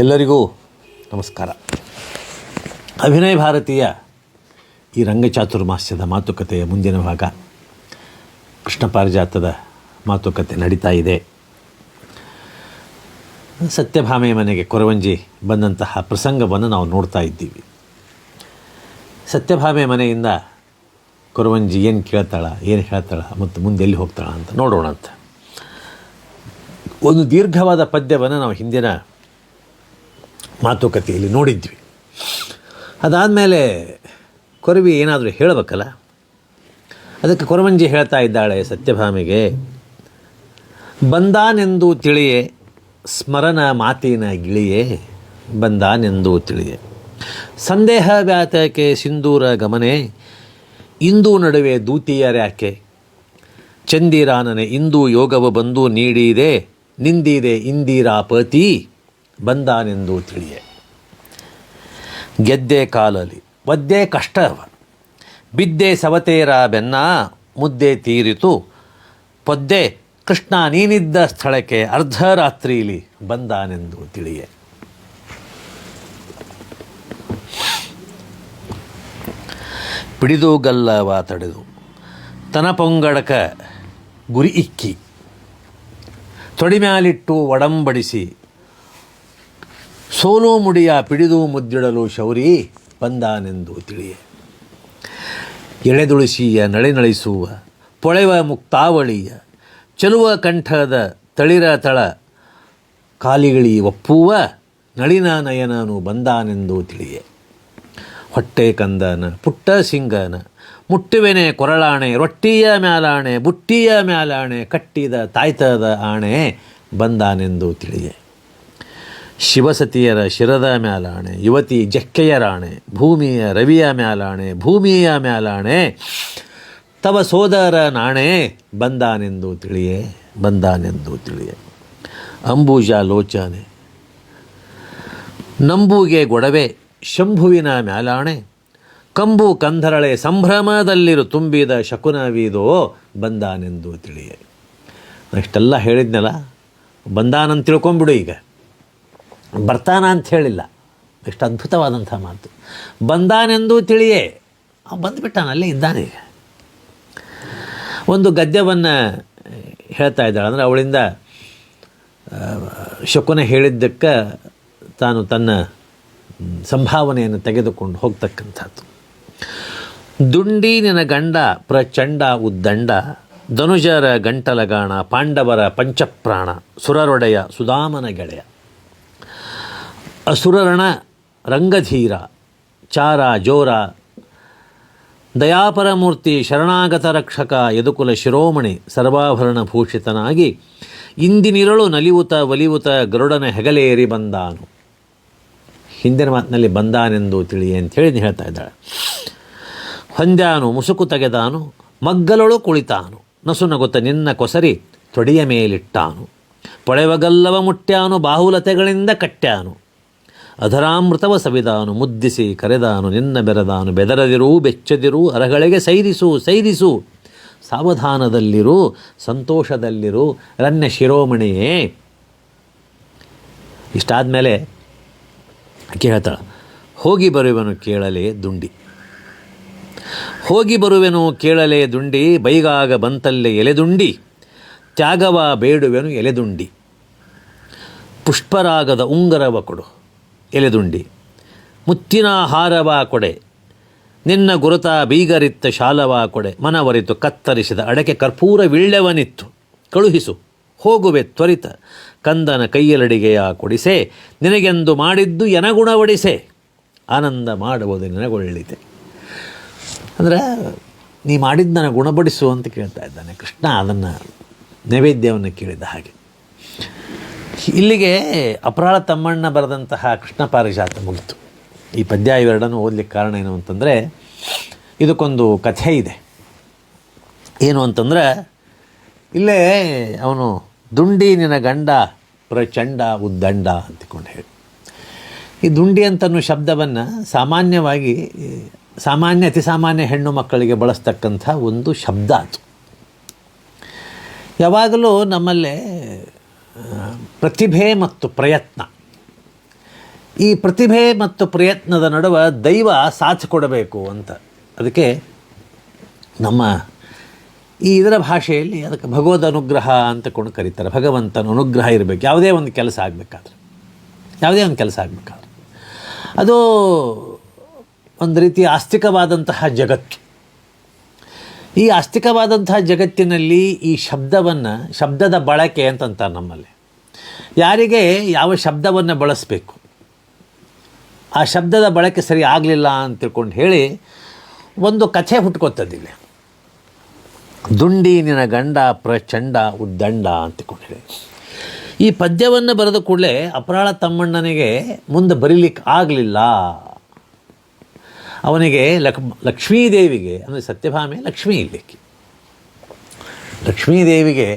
ಎಲ್ಲರಿಗೂ ನಮಸ್ಕಾರ. ಅಭಿನಯ ಭಾರತೀಯ ಈ ರಂಗಚಾತುರ್ಮಾಸ್ಯದ ಮಾತುಕತೆಯ ಮುಂದಿನ ಭಾಗ. ಕೃಷ್ಣ ಪಾರಿಜಾತದ ಮಾತುಕತೆ ನಡೀತಾ ಇದೆ. ಸತ್ಯಭಾಮೆ ಮನೆಗೆ ಕೊರವಂಜಿ ಬಂದಂತಹ ಪ್ರಸಂಗವನ್ನು ನಾವು ನೋಡ್ತಾ ಇದ್ದೀವಿ. ಸತ್ಯಭಾಮೆ ಮನೆಯಿಂದ ಕೊರವಂಜಿ ಏನು ಕೇಳ್ತಾಳ, ಏನು ಹೇಳ್ತಾಳ ಮತ್ತು ಮುಂದೆ ಎಲ್ಲಿ ಹೋಗ್ತಾಳ ಅಂತ ನೋಡೋಣ ಅಂತ ಒಂದು ದೀರ್ಘವಾದ ಪದ್ಯವನ್ನು ನಾವು ಹಿಂದಿನ ಮಾತುಕತೆಯಲ್ಲಿ ನೋಡಿದ್ವಿ. ಅದಾದಮೇಲೆ ಕೊರವಿ ಏನಾದರೂ ಹೇಳಬೇಕಲ್ಲ? ಅದಕ್ಕೆ ಕೊರವಂಜಿ ಹೇಳ್ತಾ ಇದ್ದಾಳೆ ಸತ್ಯಭಾಮಿಗೆ. ಬಂದಾನೆಂದು ತಿಳಿಯೇ ಸ್ಮರಣ ಮಾತಿನ ಗಿಳಿಯೇ, ಬಂದಾನೆಂದು ತಿಳಿಯೇ. ಸಂದೇಹ ವ್ಯಾತಕ್ಕೆ ಸಿಂಧೂರ ಗಮನೆ, ಇಂದು ನಡುವೆ ದೂತಿಯರ್ಯಾಕೆ? ಚಂದಿರಾನನೆ ಇಂದು ಯೋಗವ ಬಂದು ನೀಡಿದೆ, ನಿಂದಿದೆ ಇಂದಿರಾಪತಿ ಬಂದಾನೆಂದು ತಿಳಿಯೆ. ಗೆದ್ದೆ ಕಾಲಲಿ, ಒದ್ದೆ ಕಷ್ಟವ ಬಿದ್ದೆ ಸವತೇರ ಬೆನ್ನ, ಮುದ್ದೆ ತೀರಿತು. ಪೊದ್ದೆ, ಕೃಷ್ಣ ನೀನಿದ್ದ ಸ್ಥಳಕ್ಕೆ ಅರ್ಧರಾತ್ರಿಲಿ ಬಂದಾನೆಂದು ತಿಳಿಯೆ. ಪಿಡಿದು ಗಲ್ಲವ ತಡೆದು. ತನ ಪೊಂಗಡಕ ಗುರಿ ಇಕ್ಕಿ. ತೊಡಿಮ್ಯಾಲಿಟ್ಟು ಒಡಂಬಡಿಸಿ ಸೋಲು ಮುಡಿಯ ಪಿಡಿದು ಮುದ್ದಿಡಲು ಶೌರಿ ಬಂದಾನೆಂದು ತಿಳಿಯೆ. ಎಳೆದುಳಿಸಿಯ ನಳಿನಳಿಸುವ, ಪೊಳೆವ ಮುಕ್ತಾವಳಿಯ, ಚಲುವ ಕಂಠದ ತಳಿರ ತಳ ಕಾಲಿಗಳಿ ಒಪ್ಪುವ ನಳಿನ ನಯನನು ಬಂದಾನೆಂದು ತಿಳಿಯೆ. ಹೊಟ್ಟೆ ಕಂದನ, ಪುಟ್ಟ ಸಿಂಗನ, ಮುಟ್ಟುವೆನೆ ಕೊರಳಾಣೆ, ರೊಟ್ಟಿಯ ಮ್ಯಾಲಾಣೆ, ಬುಟ್ಟಿಯ ಮ್ಯಾಲಾಣೆ, ಕಟ್ಟಿದ ತಾಯ್ತದ ಆಣೆ ಬಂದಾನೆಂದು ತಿಳಿಯೆ. ಶಿವಸತಿಯರ ಶಿರದ ಮ್ಯಾಲಾಣೆ, ಯುವತಿ ಜಕ್ಕೆಯರಾಣೆ ಭೂಮಿಯ ರವಿಯ ಮ್ಯಾಲಾಣೆ, ಭೂಮಿಯ ಮ್ಯಾಲಾಣೆ, ತವ ಸೋದರ ನಾಣೆ, ಬಂದಾನೆಂದು ತಿಳಿಯೇ ಬಂದಾನೆಂದು ತಿಳಿಯೇ. ಅಂಬೂಜ ಲೋಚನೆ. ನಂಬುಗೆ ಗೊಡವೆ, ಶಂಭುವಿನ ಮ್ಯಾಲಾಣೆ. ಕಂಬು ಕಂಧರಳೆ ಸಂಭ್ರಮದಲ್ಲಿರು ತುಂಬಿದ ಶಕುನವೀದೋ ಬಂದಾನೆಂದು ತಿಳಿಯೇ. ಇಷ್ಟೆಲ್ಲ ಹೇಳಿದ್ನಲ್ಲ ಬಂದಾನಂತ ತಿಳ್ಕೊಂಬಿಡು ಈಗ. ಬರ್ತಾನ ಅಂತ ಹೇಳಿಲ್ಲ. ಎಷ್ಟು ಅದ್ಭುತವಾದಂಥ ಮಾತು. ಬಂದಾನೆಂದು ತಿಳಿಯೇ ಬಂದುಬಿಟ್ಟಾನ, ಅಲ್ಲೇ ಇದ್ದಾನೆ. ಒಂದು ಗದ್ಯವನ್ನು ಹೇಳ್ತಾ ಇದ್ದಾಳೆ. ಅಂದರೆ ಅವಳಿಂದ ಶಕುನ ಹೇಳಿದ್ದಕ್ಕೆ ತಾನು ತನ್ನ ಸಂಭಾವನೆಯನ್ನು ತೆಗೆದುಕೊಂಡು ಹೋಗ್ತಕ್ಕಂಥದ್ದು. ದುಂಡಿ ನಿನ ಗಂಡ ಪ್ರಚಂಡ ಉದ್ದಂಡ, ಧನುಜರ ಗಂಟಲಗಾಣ, ಪಾಂಡವರ ಪಂಚಪ್ರಾಣ, ಸುರರೊಡೆಯ ಸುಧಾಮನ ಗೆಳೆಯ. ಅಸುರರಣ ರಂಗಧೀರ, ಚಾರ ಜೋರ, ದಯಾಪರಮೂರ್ತಿ ಶರಣಾಗತ ರಕ್ಷಕ ಯದುಕುಲ ಶಿರೋಮಣಿ ಸರ್ವಾಭರಣ ಭೂಷಿತನಾಗಿ ಇಂದಿನಿರಳು ನಲಿವುತ ಒಲಿವುತ ಗರುಡನ ಹೆಗಲೇರಿ ಬಂದಾನು. ಹಿಂದಿನ ಮಾತಿನಲ್ಲಿ ಬಂದಾನೆಂದು ತಿಳಿ ಅಂತೇಳಿ ಹೇಳ್ತಾ ಇದ್ದಾಳೆ. ಹೊಂದ್ಯಾನು, ಮುಸುಕು ತೆಗೆದಾನು, ಮಗ್ಗಲೊಳು ಕುಳಿತಾನು, ನಸು ನಗುತ್ತ ನಿನ್ನ ಕೊಸರಿ ತೊಡೆಯ ಮೇಲಿಟ್ಟಾನು. ಪೊಳೆವಗಲ್ಲವ ಮುಟ್ಟ್ಯಾನು, ಬಾಹುಲತೆಗಳಿಂದ ಕಟ್ಟ್ಯಾನು. ಅಧರಾಮೃತವ ಸವಿದಾನು, ಮುದ್ದಿಸಿ ಕರೆದಾನು, ನಿನ್ನ ಬೆರೆದಾನು, ಬೆದರದಿರು, ಬೆಚ್ಚದಿರು, ಅರಗಳಿಗೆ ಸೈರಿಸು ಸೈರಿಸು. ಸಾವಧಾನದಲ್ಲಿರು, ಸಂತೋಷದಲ್ಲಿರು ರನ್ಯ ಶಿರೋಮಣಿಯೇ. ಇಷ್ಟಾದ ಮೇಲೆ ಕೇಳ್ತಾಳೆ ಹೋಗಿ ಬರುವೆನು ಕೇಳಲೇ ದುಂಡಿ. ಹೋಗಿ ಬರುವೆನು ಕೇಳಲೇ ದುಂಡಿ, ಬೈಗಾಗ ಬಂತಲ್ಲೇ ಎಲೆದುಂಡಿ ತ್ಯಾಗವ ಬೇಡುವೆನು ಎಲೆದುಂಡಿ ಪುಷ್ಪರಾಗದ ಉಂಗರವ ಕೊಡು. ಎಲೆದುಂಡಿ, ಮುತ್ತಿನ ಹಾರವ ಕೊಡೆ, ನಿನ್ನ ಗುರುತ ಬೀಗರಿತ್ತ ಶಾಲವ ಕೊಡೆ, ಮನವರಿತು ಕತ್ತರಿಸಿದ ಅಡಕೆ ಕರ್ಪೂರ ವಿಳ್ಳೆವನಿತ್ತು. ಕಳುಹಿಸು, ಹೋಗುವೆ ತ್ವರಿತ, ಕಂದನ ಕೈಯಲಡಿಗೆಯ ಕೊಡಿಸೆ, ನಿನಗೆಂದು ಮಾಡಿದ್ದು ಎನಗುಣವಡಿಸೆ. ಆನಂದ ಮಾಡುವುದು ನೆನಗೊಳ್ಳಿದೆ ಅಂದರೆ, ನೀ ಮಾಡಿದ್ದು ನನಗೆ ಗುಣಪಡಿಸು ಅಂತ ಕೇಳ್ತಾ ಇದ್ದಾನೆ ಕೃಷ್ಣ ಅದನ್ನು ನೈವೇದ್ಯವನ್ನು ಕೇಳಿದ ಹಾಗೆ. ಇಲ್ಲಿಗೆ ಅಪರಾಳ ತಮ್ಮಣ್ಣ ಬರೆದಂತಹ ಕೃಷ್ಣ ಪಾರಿಜಾತ ಮುಗಿತು. ಈ ಪದ್ಯ ಇವೆರಡನ್ನು ಓದಲಿಕ್ಕೆ ಕಾರಣ ಏನು ಅಂತಂದರೆ, ಇದಕ್ಕೊಂದು ಕಥೆ ಇದೆ. ಏನು ಅಂತಂದ್ರೆ, ಇಲ್ಲೇ ಅವನು, ದುಂಡಿ ನಿನ ಗಂಡ, ಪ್ರಚಂಡ ಉದ್ದಂಡ ಅಂತಿಕೊಂಡು ಹೇಳಿ. ಈ ದುಂಡಿ ಅಂತನ್ನೋ ಶಬ್ದವನ್ನು ಸಾಮಾನ್ಯವಾಗಿ, ಸಾಮಾನ್ಯ, ಅತಿ ಸಾಮಾನ್ಯ ಹೆಣ್ಣು ಮಕ್ಕಳಿಗೆ ಬಳಸ್ತಕ್ಕಂಥ ಒಂದು ಶಬ್ದ ಅದು. ಯಾವಾಗಲೂ ನಮ್ಮಲ್ಲಿ ಪ್ರತಿಭೆ ಮತ್ತು ಪ್ರಯತ್ನ. ಈ ಪ್ರತಿಭೆ ಮತ್ತು ಪ್ರಯತ್ನದ ನಡುವೆ ದೈವ ಸಾಥ್ ಕೊಡಬೇಕು ಅಂತ. ಅದಕ್ಕೆ ನಮ್ಮ ಈ ಇದರ ಭಾಷೆಯಲ್ಲಿ ಅದಕ್ಕೆ ಭಗವದ್ ಅನುಗ್ರಹ ಅಂತ ಕೊಂಡು ಕರೀತಾರೆ. ಭಗವಂತನ ಅನುಗ್ರಹ ಇರಬೇಕು. ಯಾವುದೇ ಒಂದು ಕೆಲಸ ಆಗಬೇಕಾದ್ರೆ. ಯಾವುದೇ ಒಂದು ಕೆಲಸ ಆಗಬೇಕಾದ್ರೆ. ಅದು ಒಂದು ರೀತಿ ಆಸ್ತಿಕವಾದಂತಹ ಜಗತ್ತು. ಈ ಆಸ್ತಿಕವಾದಂತಹ ಜಗತ್ತಿನಲ್ಲಿ ಈ ಶಬ್ದವನ್ನು, ಶಬ್ದದ ಬಳಕೆ ಅಂತಂತಾರೆ ನಮ್ಮಲ್ಲಿ. ಯಾರಿಗೆ ಯಾವ ಶಬ್ದವನ್ನು ಬಳಸಬೇಕು? ಆ ಶಬ್ದದ ಬಳಕೆ ಸರಿ ಆಗಲಿಲ್ಲ ಅಂತ ತಿಳ್ಕೊಂಡು ಹೇಳಿ ಒಂದು ಕಥೆ ಹುಟ್ಕೋತದಿಲ್ಲ ದುಂಡಿ ನಿನ ಗಂಡ ಪ್ರಚಂಡ ಉದ್ದಂಡ ಅಂತ ತಿಳ್ಕೊಂಡು ಹೇಳಿ. ಈ ಪದ್ಯವನ್ನು ಬರೆದ ಕೂಡಲೇ ಅಪರಾಳ ತಮ್ಮಣ್ಣನಿಗೆ ಮುಂದೆ ಬರೀಲಿಕ್ಕೆ ಆಗಲಿಲ್ಲ ಅವನಿಗೆ ಲಕ್ ಲಕ್ಷ್ಮೀದೇವಿಗೆ, ಅಂದರೆ ಸತ್ಯಭಾಮೆ ಲಕ್ಷ್ಮೀ ಇಲ್ಲಿಕ್ಕೆ ಲಕ್ಷ್ಮೀದೇವಿಗೆ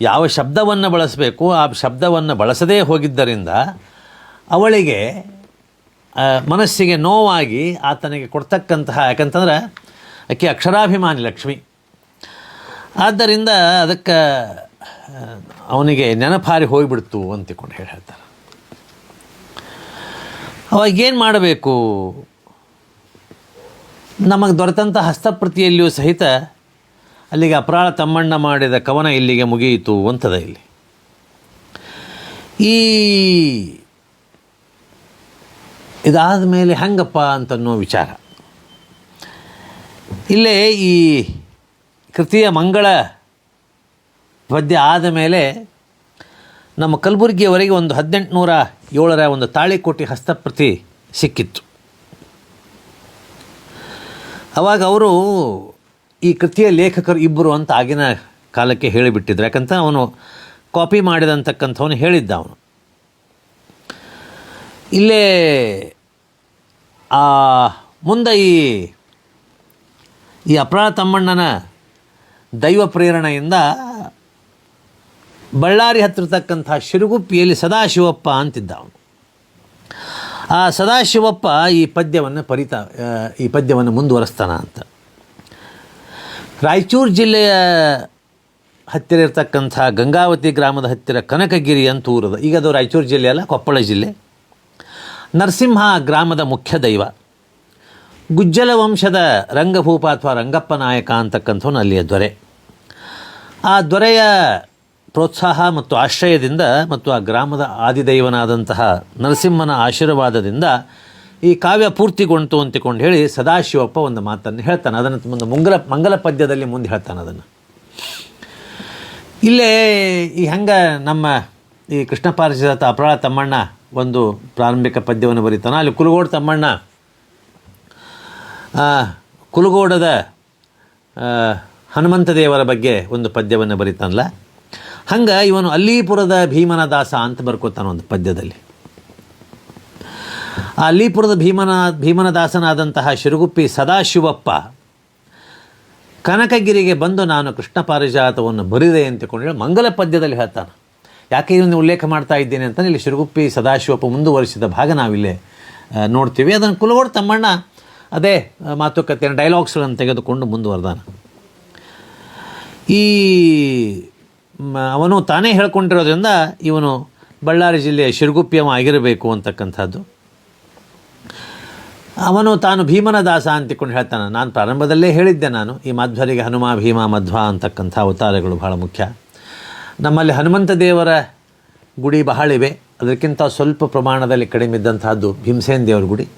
ಯಾವ ಶಬ್ದವನ್ನು ಬಳಸಬೇಕು, ಆ ಶಬ್ದವನ್ನು ಬಳಸದೇ ಹೋಗಿದ್ದರಿಂದ ಅವಳಿಗೆ ಮನಸ್ಸಿಗೆ ನೋವಾಗಿ ಆತನಿಗೆ ಕೊಡ್ತಕ್ಕಂತಹ, ಯಾಕಂತಂದ್ರೆ ಆಕೆ ಅಕ್ಷರಾಭಿಮಾನಿ ಲಕ್ಷ್ಮಿ. ಆದ್ದರಿಂದ ಅದಕ್ಕೆ, ಅವನಿಗೆ ನೆನಪಾರಿ ಹೋಗಿಬಿಡ್ತು ಅಂತ ತಿಳ್ಕೊಂಡು ಹೇಳಿ ಹೇಳ್ತಾರೆ ಅವಾಗೇನು ಮಾಡಬೇಕು? ನಮಗೆ ದೊರೆತಂಥ ಹಸ್ತಪ್ರತಿಯಲ್ಲಿಯೂ ಸಹಿತ ಅಲ್ಲಿಗೆ ಅಪರಾಳ ತಮ್ಮಣ್ಣ ಮಾಡಿದ ಕವನ ಇಲ್ಲಿಗೆ ಮುಗಿಯಿತು ಅಂತದ ಇಲ್ಲಿ. ಈ ಇದಾದ ಮೇಲೆ ಹೆಂಗಪ್ಪ ಅಂತನ್ನೋ ವಿಚಾರ. ಇಲ್ಲೇ ಈ ಕೃತಿಯ ಮಂಗಳ ಪದ್ಯ ಆದ ಮೇಲೆ ನಮ್ಮ ಕಲಬುರಗಿಯವರೆಗೆ ಒಂದು ಹದಿನೆಂಟುನೂರ ಏಳರ ಒಂದು ತಾಳಿಕೋಟಿ ಹಸ್ತಪ್ರತಿ ಸಿಕ್ಕಿತ್ತು. ಅವಾಗ ಅವರು ಈ ಕೃತಿಯ ಲೇಖಕರು ಇಬ್ಬರು ಅಂತ ಆಗಿನ ಕಾಲಕ್ಕೆ ಹೇಳಿಬಿಟ್ಟಿದ್ರು. ಯಾಕಂತ ಅವನು ಕಾಪಿ ಮಾಡಿದಂತಕ್ಕಂಥವನು ಹೇಳಿದ್ದ ಅವನು. ಇಲ್ಲೇ ಮುಂದೆ ಈ ಈ ಅಪರಾಧ ತಮ್ಮಣ್ಣನ ದೈವ ಪ್ರೇರಣೆಯಿಂದ ಬಳ್ಳಾರಿ ಹತ್ತಿರತಕ್ಕಂಥ ಶಿರುಗುಪ್ಪಿಯಲ್ಲಿ ಸದಾಶಿವಪ್ಪ ಅಂತಿದ್ದ ಅವನು. ಆ ಸದಾಶಿವಪ್ಪ ಈ ಪದ್ಯವನ್ನು ಪರಿತಾ ಈ ಪದ್ಯವನ್ನು ಮುಂದುವರೆಸ್ತಾನ ಅಂತ. ರಾಯಚೂರು ಜಿಲ್ಲೆಯ ಹತ್ತಿರ ಇರತಕ್ಕಂಥ ಗಂಗಾವತಿ ಗ್ರಾಮದ ಹತ್ತಿರ ಕನಕಗಿರಿ ಅಂತ ಊರದ. ಈಗ ಅದು ರಾಯಚೂರು ಜಿಲ್ಲೆ ಅಲ್ಲ, ಕೊಪ್ಪಳ ಜಿಲ್ಲೆ. ನರಸಿಂಹ ಗ್ರಾಮದ ಮುಖ್ಯ ದೈವ. ಗುಜ್ಜಲ ವಂಶದ ರಂಗಭೂಪ ಅಥವಾ ರಂಗಪ್ಪ ನಾಯಕ ಅಂತಕ್ಕಂಥವನು ಅಲ್ಲಿಯ ದೊರೆ. ಆ ದೊರೆಯ ಪ್ರೋತ್ಸಾಹ ಮತ್ತು ಆಶ್ರಯದಿಂದ ಮತ್ತು ಆ ಗ್ರಾಮದ ಆದಿದೈವನಾದಂತಹ ನರಸಿಂಹನ ಆಶೀರ್ವಾದದಿಂದ ಈ ಕಾವ್ಯ ಪೂರ್ತಿಗೊಂಡು ಅಂತಿಕೊಂಡು ಹೇಳಿ ಸದಾಶಿವಪ್ಪ ಒಂದು ಮಾತನ್ನು ಹೇಳ್ತಾನೆ. ಅದನ್ನು ಒಂದು ಮುಂಗಲ ಮಂಗಲ ಪದ್ಯದಲ್ಲಿ ಮುಂದೆ ಹೇಳ್ತಾನೆ ಅದನ್ನು. ಇಲ್ಲೇ ಈ ಹೆಂಗೆ ನಮ್ಮ ಈ ಕೃಷ್ಣ ಪಾರ್ಶದತ್ತ ಅಪರಾಳ ತಮ್ಮಣ್ಣ ಒಂದು ಪ್ರಾರಂಭಿಕ ಪದ್ಯವನ್ನು ಬರೀತಾನೆ. ಅಲ್ಲಿ ಕುಲಗೋಡು ತಮ್ಮಣ್ಣ ಕುಲಗೋಡದ ಹನುಮಂತ ದೇವರ ಬಗ್ಗೆ ಒಂದು ಪದ್ಯವನ್ನು ಬರೀತಾನಲ್ಲ. ಹಂಗೆ ಇವನು ಅಲ್ಲಿಪುರದ ಭೀಮನ ದಾಸ ಅಂತ ಬರ್ಕೋತಾನ ಒಂದು ಪದ್ಯದಲ್ಲಿ. ಆ ಅಲ್ಲಿಪುರದ ಭೀಮನ, ಭೀಮನದಾಸನಾದಂತಹ ಶಿರುಗುಪ್ಪಿ ಸದಾಶಿವಪ್ಪ, ಕನಕಗಿರಿಗೆ ಬಂದು ನಾನು ಕೃಷ್ಣ ಪಾರಿಜಾತವನ್ನು ಬರಿದೆ ಹೇಳಿ ಮಂಗಲ ಪದ್ಯದಲ್ಲಿ ಹೇಳ್ತಾನೆ. ಯಾಕೆ ಇದನ್ನು ಉಲ್ಲೇಖ ಮಾಡ್ತಾ ಇದ್ದೇನೆ ಅಂತ ಇಲ್ಲಿ ಶಿರುಗುಪ್ಪಿ ಸದಾಶಿವಪ್ಪ ಮುಂದುವರಿಸಿದ ಭಾಗ ನಾವಿಲ್ಲೇ ನೋಡ್ತೀವಿ. ಅದನ್ನು ಕುಲಗೋಡು ತಮ್ಮಣ್ಣ ಅದೇ ಮಾತುಕತೆಯನ್ನು ಡೈಲಾಗ್ಸ್ಗಳನ್ನು ತೆಗೆದುಕೊಂಡು ಮುಂದುವರೆದಾನ. ಈ ಅವನು ತಾನೇ ಹೇಳ್ಕೊಂಡಿರೋದ್ರಿಂದ ಇವನು ಬಳ್ಳಾರಿ ಜಿಲ್ಲೆಯ ಶಿರುಗುಪ್ಪಿಯವ ಆಗಿರಬೇಕು ಅಂತಕ್ಕಂಥದ್ದು. ಅವನು ತಾನು ಭೀಮನ ದಾಸ ಅಂತಿಕೊಂಡು ಹೇಳ್ತಾನೆ. ನಾನು ಪ್ರಾರಂಭದಲ್ಲೇ ಹೇಳಿದ್ದೆ ನಾನು, ಈ ಮಧ್ವರಿಗೆ ಹನುಮ, ಭೀಮ, ಮಧ್ವ ಅಂತಕ್ಕಂಥ ಅವತಾರಗಳು ಬಹಳ ಮುಖ್ಯ. ನಮ್ಮಲ್ಲಿ ಹನುಮಂತ ದೇವರ ಗುಡಿ ಬಹಳ ಇವೆ. ಅದಕ್ಕಿಂತ ಸ್ವಲ್ಪ ಪ್ರಮಾಣದಲ್ಲಿ ಕಡಿಮೆ ಇದ್ದಂತಹದ್ದು ಭೀಮಸೇನ್ ದೇವರ ಗುಡಿ.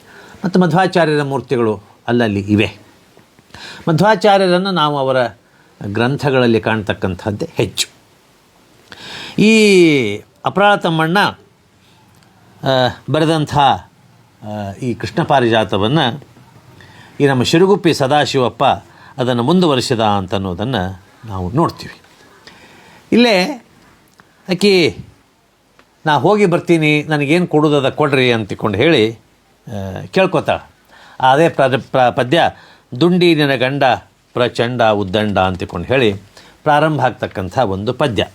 ಮತ್ತು ಮಧ್ವಾಚಾರ್ಯರ ಮೂರ್ತಿಗಳು ಅಲ್ಲಲ್ಲಿ ಇವೆ. ಮಧ್ವಾಚಾರ್ಯರನ್ನು ನಾವು ಅವರ ಗ್ರಂಥಗಳಲ್ಲಿ ಕಾಣ್ತಕ್ಕಂಥದ್ದೇ ಹೆಚ್ಚು. ಈ ಅಪರಾಳ ತಮ್ಮಣ್ಣ ಬರೆದಂಥ ಈ ಕೃಷ್ಣ ಪಾರಿಜಾತವನ್ನು ಈ ನಮ್ಮ ಶಿರುಗುಪ್ಪಿ ಸದಾಶಿವಪ್ಪ ಅದನ್ನು ಮುಂದುವರಿಸಿದ ಅಂತ ಅನ್ನೋದನ್ನು ನಾವು ನೋಡ್ತೀವಿ. ಇಲ್ಲೇ ಆಕಿ ನಾ ಹೋಗಿ ಬರ್ತೀನಿ, ನನಗೇನು ಕೊಡೋದದ ಕೊಡ್ರಿ ಅಂತಿಕೊಂಡು ಹೇಳಿ ಕೇಳ್ಕೊತಾಳೆ. ಅದೇ ಪ್ರ- ಪದ್ಯ, ದುಂಡಿ ನಿನ ಗಂಡ ಪ್ರಚಂಡ ಉದ್ದಂಡ ಅಂತಿಕೊಂಡು ಹೇಳಿ ಪ್ರಾರಂಭ ಆಗ್ತಕ್ಕಂಥ ಒಂದು ಪದ್ಯ.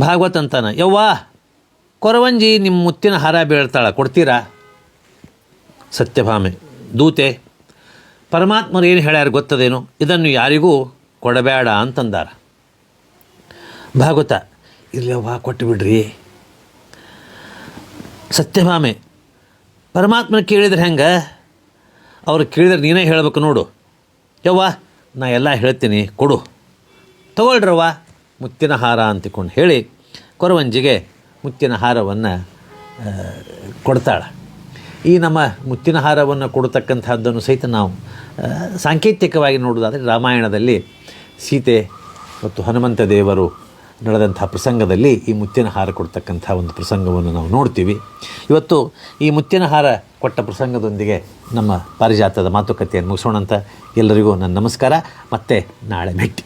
ಭಾಗವತ್ ಅಂತಾನೆ. ಯವ್ವಾ, ಕೊರವಂಜಿ ನಿಮ್ಮ ಮುತ್ತಿನ ಹಾರ ಬೀಳ್ತಾಳೆ, ಕೊಡ್ತೀರಾ? ಸತ್ಯಭಾಮೆ, ದೂತೆ, ಪರಮಾತ್ಮರು ಏನು ಹೇಳ್ಯಾರ ಗೊತ್ತದೇನು? ಇದನ್ನು ಯಾರಿಗೂ ಕೊಡಬೇಡ ಅಂತಂದಾರ. ಭಾಗವತ ಇಲ್ಲವ್ವ ಕೊಟ್ಟು ಬಿಡ್ರಿ ಸತ್ಯಭಾಮೆ, ಪರಮಾತ್ಮನ ಕೇಳಿದ್ರೆ ಹೆಂಗೆ? ಅವ್ರು ಕೇಳಿದ್ರೆ ನೀನೇ ಹೇಳಬೇಕು ನೋಡು. ಯವ್ವ, ನಾ ಎಲ್ಲ ಹೇಳ್ತೀನಿ, ಕೊಡು. ತಗೊಳ್ರವ್ವ. ಮುತ್ತಿನ ಹಾರ ಅಂತಿಕೊಂಡು ಹೇಳಿ ಕೊರವಂಜಿಗೆ ಮುತ್ತಿನ ಹಾರವನ್ನು ಕೊಡ್ತಾಳೆ. ಈ ನಮ್ಮ ಮುತ್ತಿನ ಹಾರವನ್ನು ಕೊಡತಕ್ಕಂಥದ್ದನ್ನು ಸಹಿತ ನಾವು ಸಾಂಕೇತಿಕವಾಗಿ ನೋಡೋದಾದರೆ ರಾಮಾಯಣದಲ್ಲಿ ಸೀತೆ ಮತ್ತು ಹನುಮಂತ ದೇವರು ನಡೆದಂಥ ಪ್ರಸಂಗದಲ್ಲಿ ಈ ಮುತ್ತಿನ ಹಾರ ಕೊಡ್ತಕ್ಕಂಥ ಒಂದು ಪ್ರಸಂಗವನ್ನು ನಾವು ನೋಡ್ತೀವಿ. ಇವತ್ತು ಈ ಮುತ್ತಿನ ಹಾರ ಕೊಟ್ಟ ಪ್ರಸಂಗದೊಂದಿಗೆ ನಮ್ಮ ಪಾರಿಜಾತದ ಮಾತುಕತೆಯನ್ನು ಮುಗಿಸೋಣ ಅಂತ ಎಲ್ಲರಿಗೂ ನನ್ನ ನಮಸ್ಕಾರ. ಮತ್ತೆ ನಾಳೆ ಭೇಟಿ.